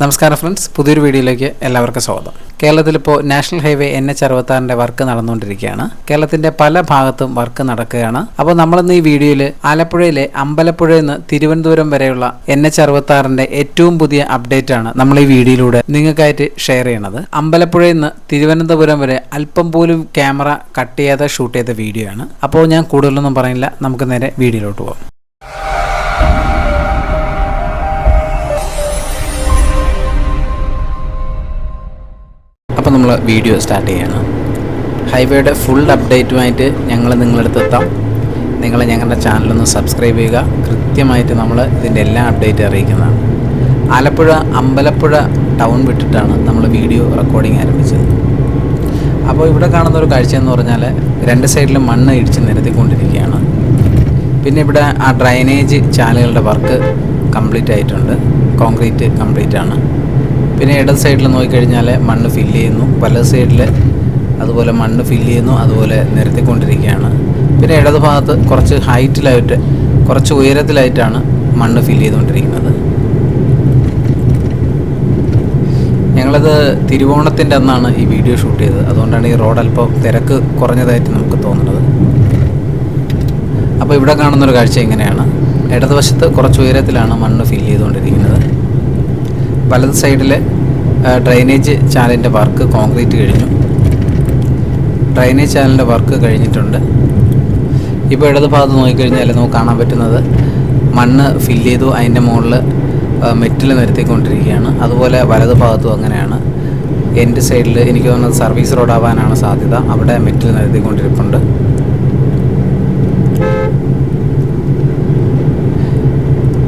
നമസ്കാരം ഫ്രണ്ട്സ് പുതിയൊരു വീഡിയോയിലേക്ക് എല്ലാവർക്കും സ്വാഗതം. കേരളത്തിലിപ്പോൾ നാഷണൽ ഹൈവേ എൻ എച്ച് അറുപത്താറിന്റെ വർക്ക് നടന്നുകൊണ്ടിരിക്കുകയാണ്. കേരളത്തിന്റെ പല ഭാഗത്തും വർക്ക് നടക്കുകയാണ്. അപ്പോൾ നമ്മളിന്ന് ഈ വീഡിയോയിൽ ആലപ്പുഴയിലെ അമ്പലപ്പുഴയിൽ നിന്ന് തിരുവനന്തപുരം വരെയുള്ള എൻ എച്ച് അറുപത്താറിന്റെ ഏറ്റവും പുതിയ അപ്ഡേറ്റ് ആണ് നമ്മൾ ഈ വീഡിയോയിലൂടെ നിങ്ങൾക്കായിട്ട് ഷെയർ ചെയ്യണത്. അമ്പലപ്പുഴയിൽ നിന്ന് തിരുവനന്തപുരം വരെ അല്പം പോലും ക്യാമറ കട്ട് ചെയ്യാതെ ഷൂട്ട് ചെയ്ത വീഡിയോ ആണ് അപ്പോൾ ഞാൻ കൂടുതലൊന്നും പറയില്ല നമുക്ക് നേരെ വീഡിയോയിലോട്ട് പോകാം. അപ്പോൾ നമ്മൾ വീഡിയോ സ്റ്റാർട്ട് ചെയ്യണം. ഹൈവേയുടെ ഫുൾ അപ്ഡേറ്റുമായിട്ട് ഞങ്ങൾ നിങ്ങളടുത്ത് എത്താം നിങ്ങൾ ഞങ്ങളുടെ ചാനലൊന്ന് സബ്സ്ക്രൈബ് ചെയ്യുക. കൃത്യമായിട്ട് നമ്മൾ ഇതിന്റെ എല്ലാ അപ്ഡേറ്റ് അറിയിക്കുന്നതാണ്. ആലപ്പുഴ അമ്പലപ്പുഴ ടൗൺ വിട്ടിട്ടാണ് നമ്മൾ വീഡിയോ റെക്കോർഡിംഗ് ആരംഭിച്ചത്. അപ്പോൾ ഇവിടെ കാണുന്ന ഒരു കാഴ്ച എന്ന് പറഞ്ഞാൽ രണ്ട് സൈഡിലും മണ്ണ് ഇടിച്ച് നിരത്തിക്കൊണ്ടിരിക്കുകയാണ്. പിന്നെ ഇവിടെ ആ ഡ്രൈനേജ് ചാലുകളുടെ വർക്ക് കംപ്ലീറ്റ് ആയിട്ടുണ്ട്. കോൺക്രീറ്റ് കംപ്ലീറ്റ് ആണ്. പിന്നെ ഇടത് സൈഡിൽ നോക്കിക്കഴിഞ്ഞാൽ മണ്ണ് ഫില്ല് ചെയ്യുന്നു. വലത് സൈഡിൽ അതുപോലെ മണ്ണ് ഫില്ല് ചെയ്യുന്നു. അതുപോലെ നിരത്തിക്കൊണ്ടിരിക്കുകയാണ്. പിന്നെ ഇടത് ഭാഗത്ത് കുറച്ച് ഹൈറ്റിലായിട്ട് കുറച്ച് ഉയരത്തിലായിട്ടാണ് മണ്ണ് ഫില്ല് ചെയ്തുകൊണ്ടിരിക്കുന്നത്. ഞങ്ങളത് തിരുവോണത്തിന്റെ അന്നാണ് ഈ വീഡിയോ ഷൂട്ട് ചെയ്തത്. അതുകൊണ്ടാണ് ഈ റോഡ് അല്പം തിരക്ക് കുറഞ്ഞതായിട്ട് നമുക്ക് തോന്നുന്നത്. അപ്പോൾ ഇവിടെ കാണുന്നൊരു കാഴ്ച ഇങ്ങനെയാണ്. ഇടതുവശത്ത് കുറച്ച് ഉയരത്തിലാണ് മണ്ണ് ഫില്ല് ചെയ്തുകൊണ്ടിരിക്കുന്നത്. വലത് സൈഡിലെ ഡ്രൈനേജ് ചാനലിന്റെ വർക്ക് കോൺക്രീറ്റ് കഴിഞ്ഞു. ഡ്രൈനേജ് ചാനലിന്റെ വർക്ക് കഴിഞ്ഞിട്ടുണ്ട്. ഇപ്പോൾ ഇടത് ഭാഗത്ത് നോക്കിക്കഴിഞ്ഞാൽ നമുക്ക് കാണാൻ പറ്റുന്നത് മണ്ണ് ഫില്ല് ചെയ്തു അതിന്റെ മുകളിൽ മെറ്റിൽ നിരത്തിക്കൊണ്ടിരിക്കുകയാണ്. അതുപോലെ വലത് ഭാഗത്തും അങ്ങനെയാണ്. എന്റെ സൈഡിൽ എനിക്ക് തോന്നുന്നത് സർവീസ് റോഡ് ആവാനാണ് സാധ്യത. അവിടെ മെറ്റിൽ നിരത്തിക്കൊണ്ടിരിപ്പുണ്ട്.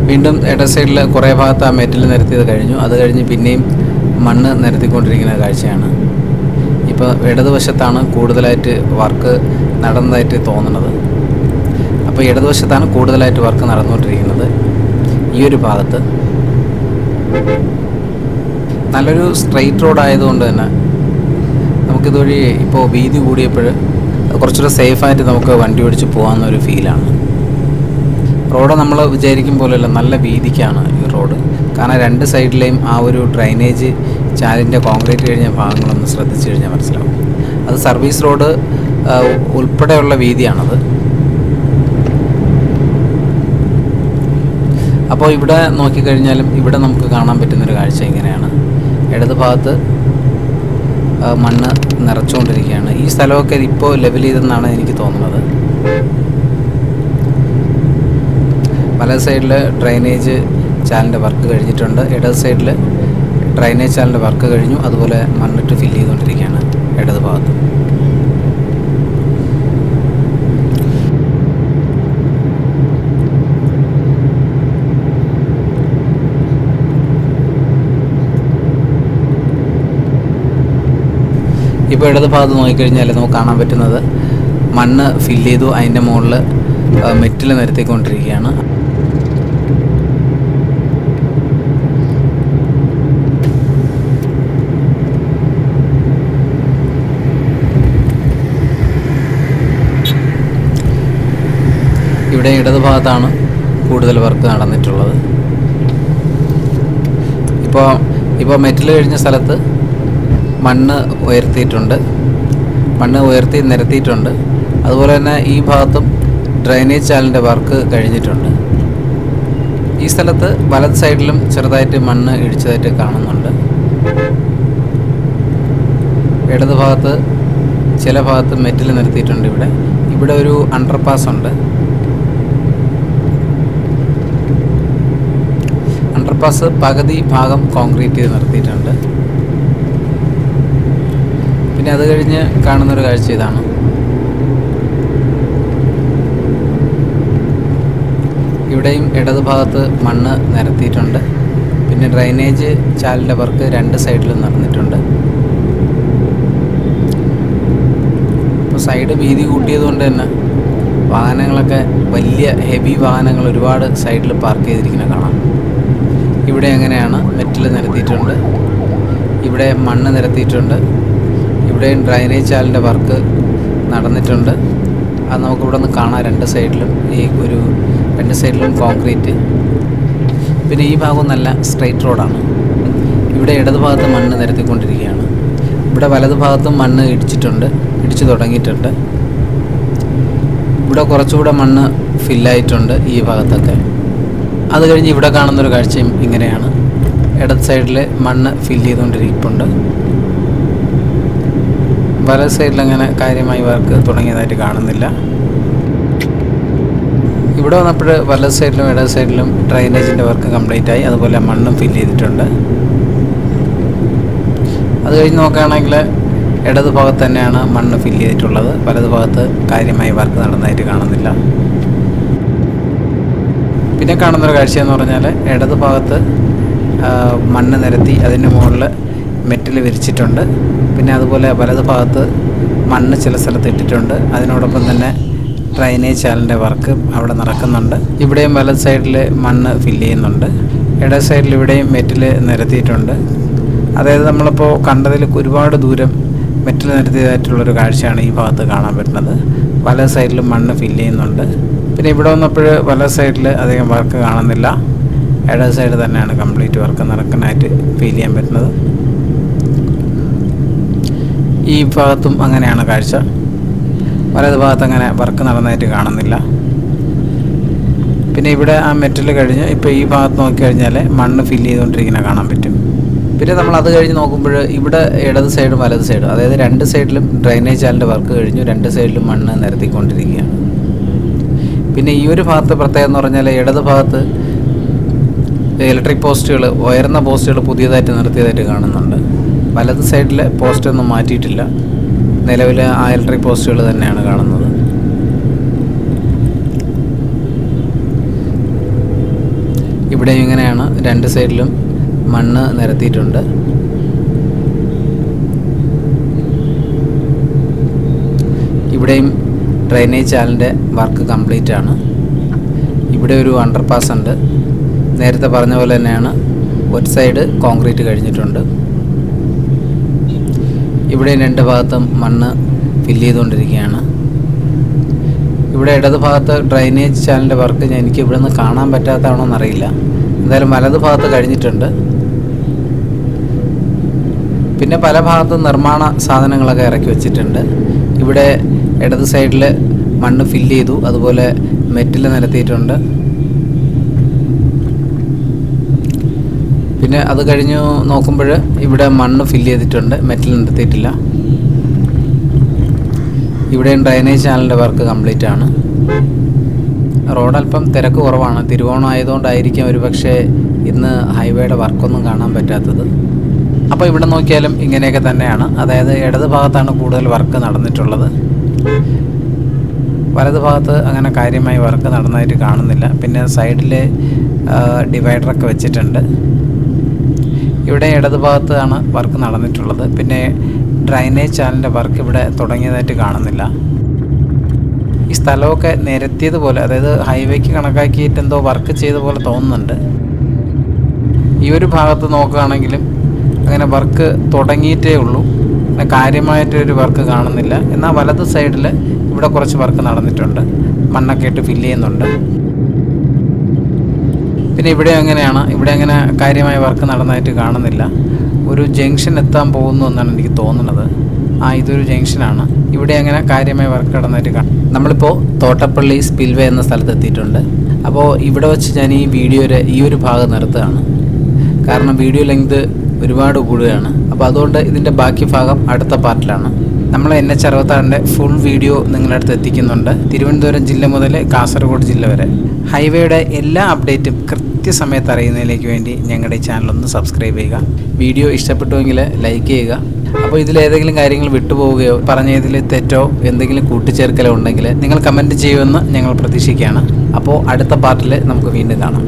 വീണ്ടും ഇട സൈഡിൽ കുറേ ഭാഗത്ത് ആ മെറ്റൽ നിരത്തിയത് കഴിഞ്ഞു. അത് കഴിഞ്ഞ് പിന്നെയും മണ്ണ് നിരത്തിക്കൊണ്ടിരിക്കുന്ന കാഴ്ചയാണ്. ഇപ്പോൾ ഇടതുവശത്താണ് കൂടുതലായിട്ട് വർക്ക് നടന്നതായിട്ട് തോന്നുന്നത്. അപ്പോൾ ഇടതുവശത്താണ് കൂടുതലായിട്ട് വർക്ക് നടന്നുകൊണ്ടിരിക്കുന്നത് ഈ ഒരു ഭാഗത്ത്. നല്ലൊരു സ്ട്രെയിറ്റ് റോഡ് ആയതുകൊണ്ട് തന്നെ നമുക്കിതുവഴി ഇപ്പോൾ വീതി കൂടിയപ്പോൾ കുറച്ചുകൂടെ സേഫായിട്ട് നമുക്ക് വണ്ടി ഓടിച്ച് പോകാമെന്നൊരു ഫീലാണ് റോഡ് നമ്മൾ വിചാരിക്കും പോലെയല്ല നല്ല വീതിക്കാണ് ഈ റോഡ്. കാരണം രണ്ട് സൈഡിലെയും ആ ഒരു ഡ്രൈനേജ് ചാലിന്റെ കോൺക്രീറ്റ് കഴിഞ്ഞ ഭാഗങ്ങളൊന്ന് ശ്രദ്ധിച്ചു കഴിഞ്ഞാൽ മനസ്സിലാവും. അത് സർവീസ് റോഡ് ഉൾപ്പെടെയുള്ള വീതിയാണത്. അപ്പോൾ ഇവിടെ നോക്കിക്കഴിഞ്ഞാലും ഇവിടെ നമുക്ക് കാണാൻ പറ്റുന്നൊരു കാഴ്ച ഇങ്ങനെയാണ്. ഇടത് ഭാഗത്ത് മണ്ണ് നിറച്ചുകൊണ്ടിരിക്കുകയാണ്. ഈ സ്ഥലമൊക്കെ ഇപ്പോൾ ലെവൽ ചെയ്തെന്നാണ് എനിക്ക് തോന്നുന്നത്. വലത് സൈഡിൽ ഡ്രൈനേജ് ചാലിന്റെ വർക്ക് കഴിഞ്ഞിട്ടുണ്ട്. ഇടത് സൈഡിൽ ഡ്രൈനേജ് ചാലിന്റെ വർക്ക് കഴിഞ്ഞു. അതുപോലെ മണ്ണിട്ട് ഫില്ല് ചെയ്തുകൊണ്ടിരിക്കുകയാണ് ഇടത് ഭാഗത്ത്. ഇപ്പോൾ ഇടത് ഭാഗത്ത് നോക്കിക്കഴിഞ്ഞാൽ നമുക്ക് കാണാൻ പറ്റുന്നത് മണ്ണ് ഫില്ല് ചെയ്തു. അതിന്റെ മുകളിൽ മെറ്റിൽ നിരത്തിക്കൊണ്ടിരിക്കുകയാണ്. ഇവിടെ ഇടതുഭാഗത്താണ് കൂടുതൽ വർക്ക് നടന്നിട്ടുള്ളത്. ഇപ്പോൾ ഇപ്പോൾ മെറ്റൽ കഴിഞ്ഞ സ്ഥലത്ത് മണ്ണ് ഉയർത്തിയിട്ടുണ്ട്. മണ്ണ് ഉയർത്തി നിരത്തിയിട്ടുണ്ട്. അതുപോലെ തന്നെ ഈ ഭാഗത്തും ഡ്രൈനേജ് ചാലിന്റെ വർക്ക് കഴിഞ്ഞിട്ടുണ്ട്. ഈ സ്ഥലത്ത് വലത് സൈഡിലും ചെറുതായിട്ട് മണ്ണ് ഇടിച്ചതായിട്ട് കാണുന്നുണ്ട്. ഇടത് ഭാഗത്ത് ചില ഭാഗത്ത് മെറ്റൽ നിരത്തിയിട്ടുണ്ട് ഇവിടെ. ഇവിടെ ഒരു അണ്ടർപാസ് ഉണ്ട്. അണ്ടർപാസ് പകുതി ഭാഗം കോൺക്രീറ്റ് ചെയ്ത് നിർത്തിയിട്ടുണ്ട്. പിന്നെ അത് കഴിഞ്ഞ് കാണുന്നൊരു കാഴ്ച ഇതാണ്. ഇവിടെയും ഇടത് ഭാഗത്ത് മണ്ണ് നിരത്തിയിട്ടുണ്ട്. പിന്നെ ഡ്രൈനേജ് ചാലിന്റെ വർക്ക് രണ്ട് സൈഡിലും നടന്നിട്ടുണ്ട്. ഇപ്പോൾ സൈഡ് വീതി കൂട്ടിയതുകൊണ്ട് തന്നെ വാഹനങ്ങളൊക്കെ വലിയ ഹെവി വാഹനങ്ങൾ ഒരുപാട് സൈഡിൽ പാർക്ക് ചെയ്തിരിക്കുന്നത് കാണാം. ഇവിടെ അങ്ങനെയാണ് മെറ്റിൽ നിരത്തിയിട്ടുണ്ട്. ഇവിടെ മണ്ണ് നിരത്തിയിട്ടുണ്ട്. ഇവിടെയും ഡ്രൈനേജ് ചാലിന്റെ വർക്ക് നടന്നിട്ടുണ്ട്. അത് നമുക്കിവിടെ നിന്ന് കാണാം രണ്ട് സൈഡിലും. ഈ ഒരു രണ്ട് സൈഡിലും കോൺക്രീറ്റ്. പിന്നെ ഈ ഭാഗം നല്ല സ്ട്രെയിറ്റ് റോഡാണ്. ഇവിടെ ഇടതുഭാഗത്ത് മണ്ണ് നിരത്തിക്കൊണ്ടിരിക്കുകയാണ്. ഇവിടെ വലതുഭാഗത്തും മണ്ണ് ഇടിച്ചിട്ടുണ്ട് ഇടിച്ചു തുടങ്ങിയിട്ടുണ്ട്. ഇവിടെ കുറച്ചുകൂടെ മണ്ണ് ഫില്ലായിട്ടുണ്ട് ഈ ഭാഗത്തൊക്കെ. അത് കഴിഞ്ഞ് ഇവിടെ കാണുന്നൊരു കാഴ്ചയും ഇങ്ങനെയാണ്. ഇടത് സൈഡിൽ മണ്ണ് ഫില്ല് ചെയ്തുകൊണ്ടിരിക്കുന്നുണ്ട് വലത് സൈഡിൽ അങ്ങനെ കാര്യമായി വർക്ക് തുടങ്ങിയതായിട്ട് കാണുന്നില്ല. ഇവിടെ വന്നപ്പോൾ വലത് സൈഡിലും ഇടത് സൈഡിലും ഡ്രൈനേജിന്റെ വർക്ക് കംപ്ലീറ്റ് ആയി. അതുപോലെ മണ്ണും ഫില്ല് ചെയ്തിട്ടുണ്ട്. അത് കഴിഞ്ഞ് നോക്കുകയാണെങ്കിൽ ഇടത് ഭാഗത്ത് തന്നെയാണ് മണ്ണ് ഫില്ല് ചെയ്തിട്ടുള്ളത്. വലത് ഭാഗത്ത് കാര്യമായി വർക്ക് നടന്നതായിട്ട് കാണുന്നില്ല. പിന്നെ കാണുന്നൊരു കാഴ്ച എന്ന് പറഞ്ഞാൽ ഇടത് ഭാഗത്ത് മണ്ണ് നിരത്തി അതിന് മുകളിൽ മെറ്റൽ വിരിച്ചിട്ടുണ്ട്. പിന്നെ അതുപോലെ വലത് ഭാഗത്ത് മണ്ണ് ചില സ്ഥലത്ത് ഇട്ടിട്ടുണ്ട്. അതിനോടൊപ്പം തന്നെ ഡ്രൈനേജ് ചാലിന്റെ വർക്ക് അവിടെ നടക്കുന്നുണ്ട്. ഇവിടെയും വലത് സൈഡിൽ മണ്ണ് ഫില്ല് ചെയ്യുന്നുണ്ട്. ഇട സൈഡിൽ ഇവിടെയും മെറ്റൽ നിരത്തിയിട്ടുണ്ട്. അതായത് നമ്മളിപ്പോൾ കണ്ടതിൽ ഒരുപാട് ദൂരം മെറ്റൽ നിരത്തിയതായിട്ടുള്ളൊരു കാഴ്ചയാണ് ഈ ഭാഗത്ത് കാണാൻ പറ്റുന്നത്. പല സൈഡിലും മണ്ണ് ഫില്ല് ചെയ്യുന്നുണ്ട്. പിന്നെ ഇവിടെ വന്നപ്പോൾ പല സൈഡിൽ അധികം വർക്ക് കാണുന്നില്ല. ഇട സൈഡ് തന്നെയാണ് കംപ്ലീറ്റ് വർക്ക് നടക്കാനായിട്ട് ഫീൽ ചെയ്യാൻ പറ്റുന്നത്. ഈ ഭാഗത്തും അങ്ങനെയാണ് കാഴ്ച. വലത് ഭാഗത്ത് അങ്ങനെ വർക്ക് നടന്നതായിട്ട് കാണുന്നില്ല. പിന്നെ ഇവിടെ ആ മെറ്റൽ കഴിഞ്ഞ് ഇപ്പോൾ ഈ ഭാഗത്ത് നോക്കിക്കഴിഞ്ഞാൽ മണ്ണ് ഫില്ല് ചെയ്തുകൊണ്ടിരിക്കുന്ന കാണാൻ പറ്റും. പിന്നെ നമ്മൾ അത് കഴിഞ്ഞ് നോക്കുമ്പോൾ ഇവിടെ ഇടത് സൈഡും വലത് സൈഡും അതായത് രണ്ട് സൈഡിലും ഡ്രൈനേജ് ചാലിന്റെ വർക്ക് കഴിഞ്ഞു രണ്ട് സൈഡിലും മണ്ണ് നിരത്തിക്കൊണ്ടിരിക്കുകയാണ്. പിന്നെ ഈ ഒരു ഭാഗത്ത് പ്രത്യേകം എന്ന് പറഞ്ഞാൽ ഇടത് ഭാഗത്ത് ഇലക്ട്രിക് പോസ്റ്റുകൾ ഉയർന്ന പോസ്റ്റുകൾ പുതിയതായിട്ട് നിർത്തിയതായിട്ട് കാണുന്നുണ്ട്. വലത് സൈഡിലെ പോസ്റ്റൊന്നും മാറ്റിയിട്ടില്ല. നിലവിൽ ആ ഇലക്ട്രിക് പോസ്റ്റുകൾ തന്നെയാണ് കാണുന്നത്. ഇവിടെ ഇങ്ങനെയാണ്. രണ്ട് സൈഡിലും മണ്ണ് നിരത്തിയിട്ടുണ്ട്. ഇവിടെയും ഡ്രൈനേജ് ചാലിന്റെ വർക്ക് കംപ്ലീറ്റ് ആണ്. ഇവിടെ ഒരു അണ്ടർപാസ് ഉണ്ട്. നേരത്തെ പറഞ്ഞ പോലെ തന്നെയാണ് ഒരു സൈഡ് കോൺക്രീറ്റ് കഴിഞ്ഞിട്ടുണ്ട്. ഇവിടെ രണ്ട് ഭാഗത്തും മണ്ണ് ഫില്ല് ചെയ്തുകൊണ്ടിരിക്കുകയാണ്. ഇവിടെ ഇടത് ഭാഗത്ത് ഡ്രൈനേജ് ചാനലിന്റെ വർക്ക് എനിക്ക് ഇവിടെ നിന്ന് കാണാൻ പറ്റാത്തതാണോ എന്നറിയില്ല. എന്തായാലും വലത് ഭാഗത്ത് കഴിഞ്ഞിട്ടുണ്ട്. പിന്നെ പല ഭാഗത്തും നിർമ്മാണ സാധനങ്ങളൊക്കെ ഇറക്കി വെച്ചിട്ടുണ്ട്. ഇവിടെ ഇടത് സൈഡിൽ മണ്ണ് ഫില്ല് ചെയ്തു. അതുപോലെ മെറ്റിൽ നിരത്തിയിട്ടുണ്ട് പിന്നെ അത് കഴിഞ്ഞു നോക്കുമ്പോൾ ഇവിടെ മണ്ണ് ഫില്ല് ചെയ്തിട്ടുണ്ട്. മെറ്റിൽ നിരത്തിയിട്ടില്ല ഇവിടെ ഡ്രൈനേജ് ചാനലിന്റെ വർക്ക് കംപ്ലീറ്റ് ആണ്. റോഡ് അല്പം തിരക്ക് കുറവാണ്. തിരുവോണം ആയതുകൊണ്ടായിരിക്കും ഒരു പക്ഷേ ഇന്ന് ഹൈവേയുടെ വർക്കൊന്നും കാണാൻ പറ്റാത്തത്. അപ്പോൾ ഇവിടെ നോക്കിയാലും ഇങ്ങനെയൊക്കെ തന്നെയാണ്. അതായത് ഇടത് ഭാഗത്താണ് കൂടുതൽ വർക്ക് നടന്നിട്ടുള്ളത്. വലത് ഭാഗത്ത് അങ്ങനെ കാര്യമായി വർക്ക് നടന്നതായിട്ട് കാണുന്നില്ല. പിന്നെ സൈഡിൽ ഡിവൈഡറൊക്കെ വെച്ചിട്ടുണ്ട്. ഇവിടെ ഇടത് ഭാഗത്താണ് വർക്ക് നടന്നിട്ടുള്ളത്. പിന്നെ ഡ്രൈനേജ് ചാനലിന്റെ വർക്ക് ഇവിടെ തുടങ്ങിയതായിട്ട് കാണുന്നില്ല. ഈ സ്ഥലമൊക്കെ നിരത്തിയതുപോലെ അതായത് ഹൈവേക്ക് കണക്കാക്കിയിട്ട് എന്തോ വർക്ക് ചെയ്ത പോലെ തോന്നുന്നുണ്ട്. ഈ ഒരു ഭാഗത്ത് നോക്കുകയാണെങ്കിലും അങ്ങനെ വർക്ക് തുടങ്ങിയിട്ടേ ഉള്ളൂ. അങ്ങനെ കാര്യമായിട്ടൊരു വർക്ക് കാണുന്നില്ല. എന്നാൽ വലത് സൈഡിൽ ഇവിടെ കുറച്ച് വർക്ക് നടന്നിട്ടുണ്ട്. മണ്ണൊക്കെ ഇട്ട് ഫില്ല് ചെയ്യുന്നുണ്ട്. പിന്നെ ഇവിടെ എങ്ങനെയാണ്? ഇവിടെ അങ്ങനെ കാര്യമായ വർക്ക് നടന്നതായിട്ട് കാണുന്നില്ല. ഒരു ജംഗ്ഷൻ എത്താൻ പോകുന്നു എന്നാണ് എനിക്ക് തോന്നുന്നത്. ആ ഇതൊരു ജംഗ്ഷനാണ് ഇവിടെ അങ്ങനെ കാര്യമായ വർക്ക് നടന്നതായിട്ട് കാണാം. നമ്മളിപ്പോൾ തോട്ടപ്പള്ളി സ്പിൽവേ എന്ന സ്ഥലത്ത് എത്തിയിട്ടുണ്ട്. അപ്പോൾ ഇവിടെ വെച്ച് ഞാൻ ഈ വീഡിയോയുടെ ഈ ഒരു ഭാഗം നിർത്തുകയാണ്. കാരണം വീഡിയോ ലെങ്ത് ഒരുപാട് കൂടുകയാണ്. അപ്പോൾ അതുകൊണ്ട് ഇതിന്റെ ബാക്കി ഭാഗം അടുത്ത പാർട്ടിലാണ്. നമ്മൾ എൻ എച്ച് അറുപത്താറിന്റെ ഫുൾ വീഡിയോ നിങ്ങളുടെ അടുത്ത് എത്തിക്കുന്നുണ്ട്. തിരുവനന്തപുരം ജില്ല മുതൽ കാസർഗോഡ് ജില്ല വരെ. ഹൈവേയുടെ എല്ലാ അപ്ഡേറ്റും കൃത്യസമയത്ത് അറിയുന്നതിലേക്ക് വേണ്ടി ഞങ്ങളുടെ ഒന്ന് സബ്സ്ക്രൈബ് ചെയ്യുക. വീഡിയോ ഇഷ്ടപ്പെട്ടുവെങ്കിൽ ലൈക്ക് ചെയ്യുക. അപ്പോൾ ഇതിലേതെങ്കിലും കാര്യങ്ങൾ വിട്ടുപോവുകയോ പറഞ്ഞതിൽ തെറ്റോ എന്തെങ്കിലും കൂട്ടിച്ചേർക്കലോ ഉണ്ടെങ്കിൽ നിങ്ങൾ കമന്റ് ചെയ്യുമെന്ന് ഞങ്ങൾ പ്രതീക്ഷിക്കുകയാണ്. അപ്പോൾ അടുത്ത പാർട്ടിൽ നമുക്ക് വീണ്ടും കാണാം.